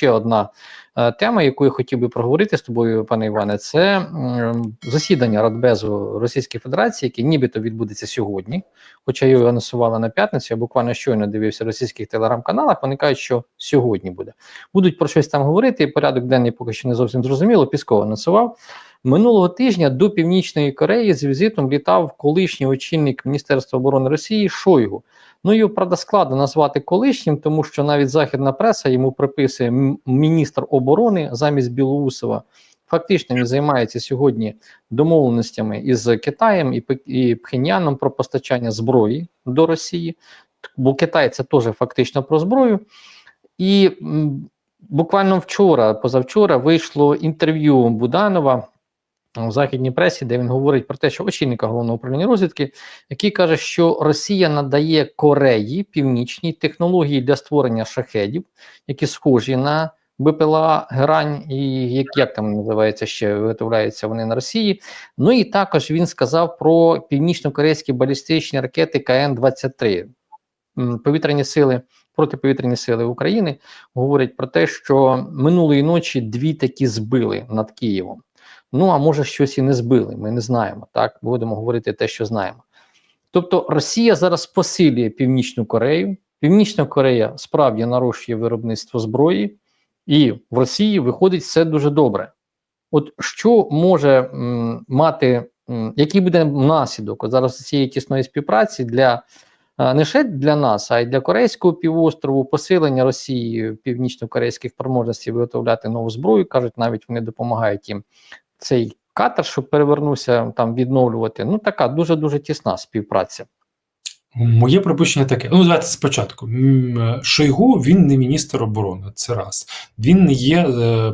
ще одна е, тема, яку я хотів би проговорити з тобою, пане Іване, це засідання Радбезу Російської Федерації, яке нібито відбудеться сьогодні. Хоча його анонсували на п'ятницю, я буквально щойно дивився в російських телеграм-каналах. Вони кажуть, що сьогодні буде. Будуть про щось там говорити. Порядок денний поки що не зовсім зрозуміло. Пісков анонсував. Минулого тижня до Північної Кореї з візитом літав колишній очільник Міністерства оборони Росії Шойгу. Ну його правда складно назвати колишнім, тому що навіть західна преса йому приписує міністр оборони замість Білоусова. Фактично він займається сьогодні домовленостями із Китаєм і, і Пхеньяном про постачання зброї до Росії, бо Китай це теж фактично про зброю. І буквально вчора, позавчора, вийшло інтерв'ю Буданова в західній пресі, де він говорить про те, що очільника головного управління розвідки, який каже, що Росія надає Кореї північній технології для створення шахедів, які схожі на БПЛА Герань, і як, як там називається ще виготовляються вони на Росії. Ну і також він сказав про північно-корейські балістичні ракети КН-23. Повітряні сили, протиповітряні сили України говорять про те, що минулої ночі дві такі збили над Києвом. Ну, а може, щось і не збили, ми не знаємо. Так, будемо говорити те, що знаємо. Тобто Росія зараз посилює Північну Корею. Північна Корея справді нарощує виробництво зброї, і в Росії виходить все дуже добре. От що може м, мати, м, який буде наслідок зараз цієї тісної співпраці для е, не ще для нас, а й для Корейського півострову, посилення Росії північно-корейських спроможностей виготовляти нову зброю. кажуть, навіть вони допомагають їм цей катер, щоб перевернувся там відновлювати. Ну така дуже дуже тісна співпраця. Моє припущення таке. Ну, давайте спочатку. Шойгу він не міністр оборони, це раз. Він не є е,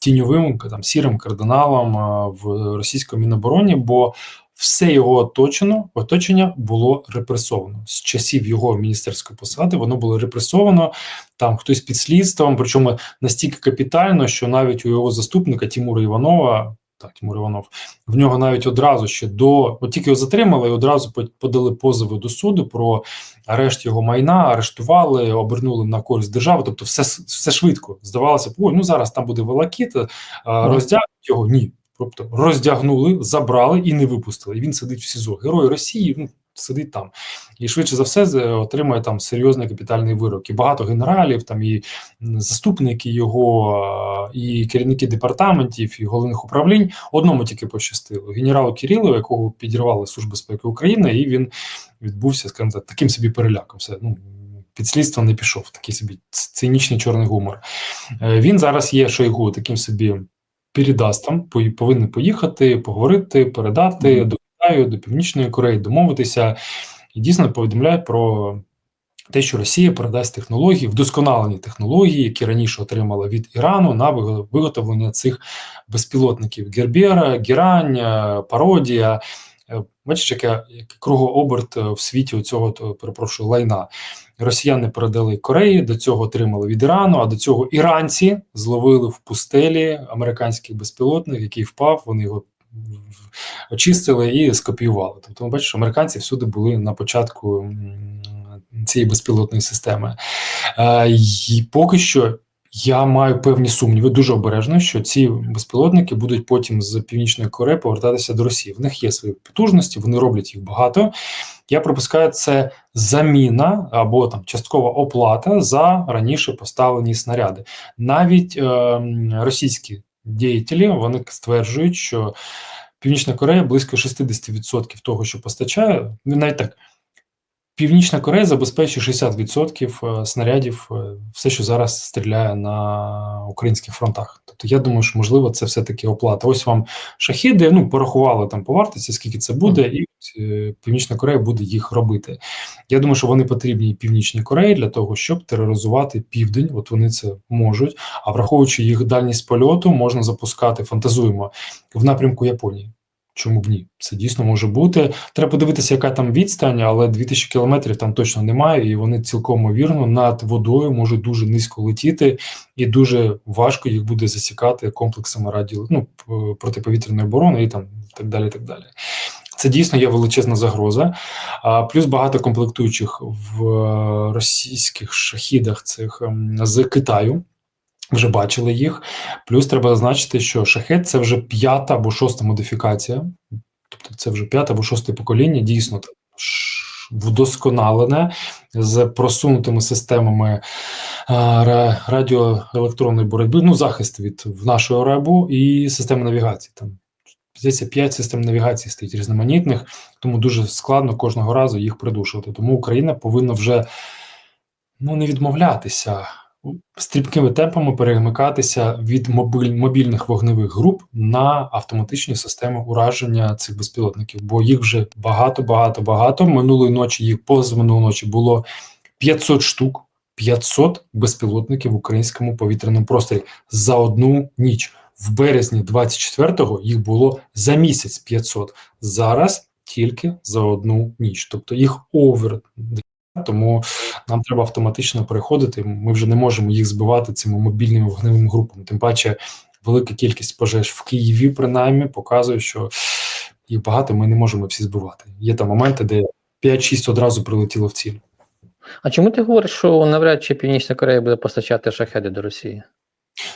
тіньовим там, сірим кардиналом е, в російському мінобороні, бо все його оточено, оточення було репресовано. З часів його міністерської посади воно було репресовано, там хтось під слідством, причому настільки капітально, що навіть у його заступника Тимура Іванова. Так, Тимур Іванов. В нього навіть одразу ще до от тільки його затримали, і одразу подали позови до суду про арешт його майна, арештували, обернули на користь держави. Тобто, все все швидко. Здавалося б, ой, ну зараз там буде волокіт, е, роздягнуть його. Ні. Тобто роздягнули, забрали і не випустили. Він сидить в СІЗО. Герой Росії ну, сидить там. І швидше за все з- отримає там серйозний капітальний вирок. І багато генералів, там і заступники його, е, і керівники департаментів, і головних управлінь. Одному тільки пощастило. Генералу Кирилову, якого підірвали Служба безпеки України, і він відбувся, скажімо так, таким собі переляком. Все, ну, під слідство не пішов, такий собі цинічний чорний гумор. Е, Він зараз є Шойгу таким собі передастом, пої- повинен поїхати, поговорити, передати Мгм. до Китаю, до Північної Кореї, домовитися. І дійсно повідомляє про те, що Росія передасть технології, вдосконалені технології, які раніше отримала від Ірану на виготовлення цих безпілотників Гербера, Герань, е, Пародія. Е, Бачиш, яке який кругооберт е, в світі у цього перепрошую лайна. Росіяни передали Кореї, до цього отримали від Ірану, а до цього іранці зловили в пустелі американський безпілотник, який впав. Вони його очистили і скопіювали. Тобто, бачиш, американці всюди були на початку цієї безпілотної системи. Е, І поки що я маю певні сумніви, дуже обережно, що ці безпілотники будуть потім з Північної Кореї повертатися до Росії. В них є свої потужності, вони роблять їх багато. Я припускаю, це заміна або там часткова оплата за раніше поставлені снаряди. Навіть е, російські діятелі вони стверджують, що Північна Корея близько 60% того, що постачає, ну, навіть так. Північна Корея забезпечує 60% е, снарядів, е, все, що зараз стріляє на українських фронтах. Тобто, я думаю, що можливо це все-таки оплата. Ось вам шахіди, ну порахували там по вартості, скільки це буде, і Північна Корея буде їх робити. Я думаю, що вони потрібні Північній Кореї для того, щоб тероризувати південь. От вони це можуть. А враховуючи їх дальність польоту, можна запускати, фантазуємо в напрямку Японії. Чому б ні? Це дійсно може бути. Треба подивитися, яка там відстань, але 2000 кілометрів там точно немає, і вони цілком ймовірно над водою можуть дуже низько летіти, і дуже важко їх буде засікати комплексами раді... ну, протиповітряної оборони і там так далі. так далі. Це дійсно є величезна загроза. А плюс багато комплектуючих в е, російських шахідах цих ем, з Китаю. вже бачили їх. Плюс треба зазначити, що шахет це вже п'ята або шоста модифікація, тобто це вже п'яте або шосте покоління, дійсно вдосконалене з просунутими системами радіоелектронної боротьби, ну, захист від нашого ребу і системи навігації. Там здається, 5 систем навігації стоїть різноманітних, тому дуже складно кожного разу їх придушувати. Тому Україна повинна вже ну, не відмовлятися стрімкими темпами перемикатися від мобіль, мобільних вогневих груп на автоматичні системи ураження цих безпілотників, бо їх вже багато, багато, багато. Минулої ночі їх позаминулої ночі було 500 штук. 500 безпілотників в українському повітряному просторі за одну ніч. В березні 24-го їх було за місяць 500. Зараз тільки за одну ніч. Тобто їх овер. Тому нам треба автоматично переходити. Ми вже не можемо їх збивати цими мобільними вогневими групами. Тим паче, велика кількість пожеж в Києві, принаймні, показує, що їх багато. Ми не можемо всі збивати. Є там моменти, де 5-6 одразу прилетіло в ціль. А чому ти говориш, що навряд чи Північна Корея буде постачати шахеди до Росії?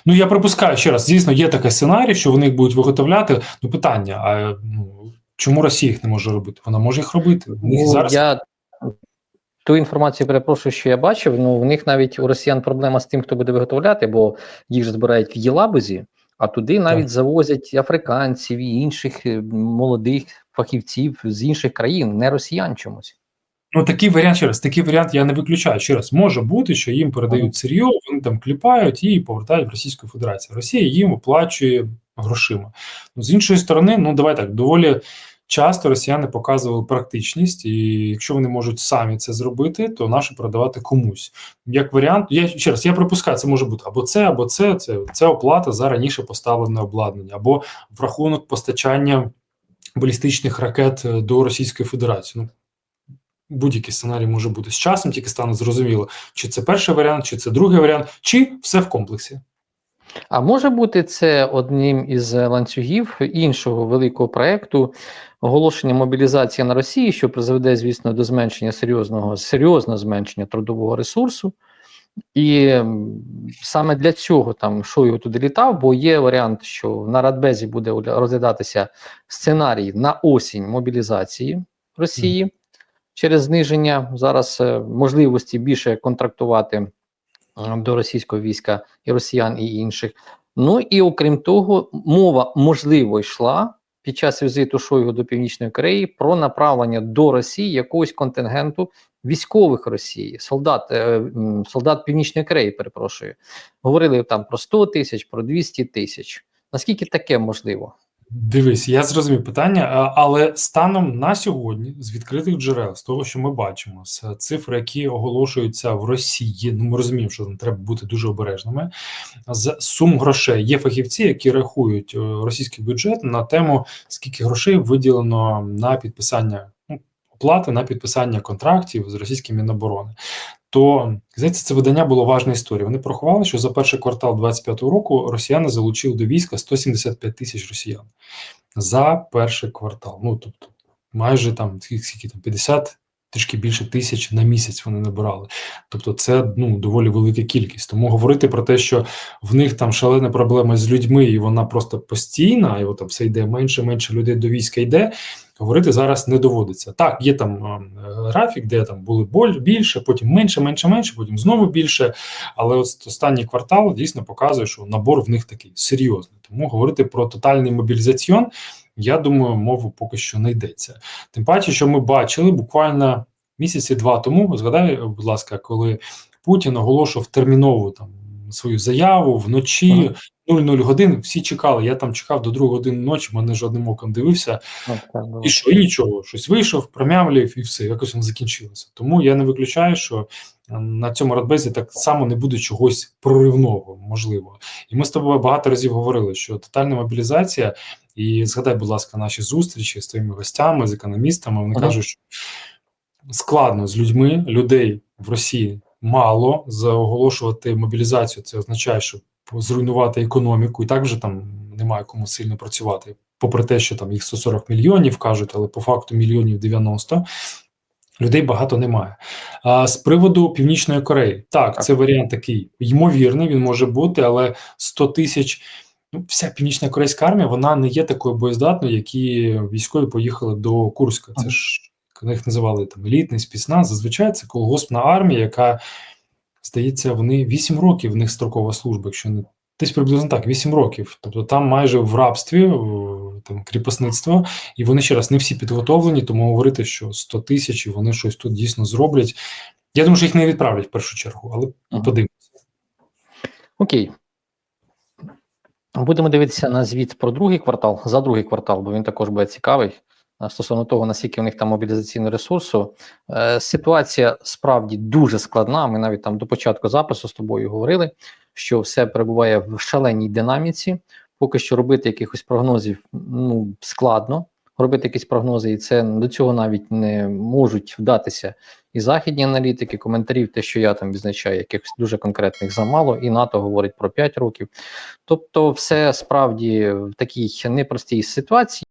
Ну я припускаю ще раз, звісно, є такий сценарій, що вони їх будуть виготовляти. Ну питання: а ну чому Росія їх не може робити? Вона може їх робити. Ну, зараз я ту інформацію перепрошую, що я бачив. Ну в них навіть у росіян проблема з тим, хто буде виготовляти, бо їх ж збирають в Єлабузі, а туди навіть завозять африканців і інших е, молодих фахівців з інших країн, не росіян чомусь. Ну, такий варіант ще раз, такий варіант я не виключаю. Ще раз, може бути, що їм передають сир'йо, вони там кліпають і повертають в Російську Федерацію. Росія їм оплачує грошима. Ну, з іншої сторони, ну давай так, доволі часто росіяни показували практичність, і якщо вони можуть самі це зробити, то наше передавати комусь. Як варіант, я ще раз я припускаю, це може бути або це, або це, це, це оплата за раніше поставлене обладнання, або в рахунок постачання балістичних ракет е, до Російської Федерації. Ну, будь-який сценарій може бути з часом, тільки стане зрозуміло, чи це перший варіант, чи це другий варіант, чи все в комплексі. А може бути це одним із ланцюгів іншого великого проекту оголошення мобілізації на Росії, що призведе, звісно, до зменшення серйозного серйозного зменшення трудового ресурсу. І саме для цього там Шойгу туди літав, бо є варіант, що на Радбезі буде розглядатися сценарій на осінь мобілізації Росії через зниження зараз е, можливості більше контрактувати е, до російського війська і росіян і інших. Ну і окрім того, мова можливо йшла під час візиту Шойгу до Північної Кореї про направлення до Росії якогось контингенту військових Росії, солдат, е, солдат Північної Кореї, перепрошую. Говорили там про 100 тисяч, про 200 тисяч. Наскільки таке можливо? Дивись, я зрозумів питання, але станом на сьогодні, з відкритих джерел, з того, що ми бачимо, з цифр, які оголошуються в Росії, ну ми розуміємо, що там треба бути дуже обережними. З сум грошей є фахівці, які рахують е, російський бюджет на тему, скільки грошей виділено на підписання ну, оплати на підписання контрактів з російським Міноборони. То здається, це видання було важна історія. Вони порахували, що за перший квартал 25-го року росіяни залучили до війська 175 тисяч росіян за перший квартал. Ну тобто, майже там скільки там 50, трішки більше тисяч на місяць вони набирали. Тобто, це ну доволі велика кількість. Тому говорити про те, що в них там шалена проблема з людьми, і вона просто постійна, і там все йде менше, менше людей до війська йде. Говорити зараз не доводиться. Так, є там графік, де там були боль більше, потім менше, менше, менше, потім знову більше. Але от останній квартал дійсно показує, що набор в них такий серйозний. Тому говорити про тотальний мобілізаціон, я думаю, мову поки що не йдеться. Тим паче, що ми бачили буквально місяці два тому. Згадай, будь ласка, коли Путін оголошував термінову там свою заяву вночі. 00 годин всі чекали. Я там чекав до 2 години ночі, мене жодним оком дивився. Ну, так. І що, і нічого, щось вийшов, промямлів, і все, якось воно закінчилося. Тому я не виключаю, що е, на цьому радбезі так само не буде чогось проривного, можливо. І ми з тобою багато разів говорили, що тотальна мобілізація, і згадай, будь ласка, наші зустрічі з твоїми гостями, з економістами. Вони Ага. кажуть, що складно з людьми, людей в Росії мало заоголошувати мобілізацію. Це означає, що зруйнувати економіку, і так вже там немає кому сильно працювати. Попри те, що там їх 140 мільйонів кажуть, але по факту мільйонів 90. людей багато немає. А з приводу Північної Кореї, так, Так. це варіант такий ймовірний, він може бути, але 100 тисяч. Ну, вся північна корейська армія вона не є такою боєздатною, які військові поїхали до Курська. Це ж їх називали там елітний спецназ. Зазвичай це колгоспна армія, яка здається, вони 8 років в них строкова служба, якщо не десь приблизно так, 8 років. Тобто там майже в рабстві, там кріпосництво, і вони ще раз не всі підготовлені, тому говорити, що 100 тисяч і вони щось тут дійсно зроблять. Я думаю, що їх не відправлять в першу чергу, але Ага. подивимося. Окей. Будемо дивитися на звіт про другий квартал, за другий квартал, бо він також буде цікавий. Стосовно того, наскільки в них там мобілізаційного ресурсу, Е, ситуація справді дуже складна. Ми навіть там до початку запису з тобою говорили, що все перебуває в шаленій динаміці. Поки що робити якихось прогнозів ну, складно. Робити якісь прогнози, і це до цього навіть не можуть вдатися і західні аналітики, коментарів, те, що я там відзначаю, якихось дуже конкретних замало, і НАТО говорить про 5 років. Тобто, все справді в такій непростій ситуації.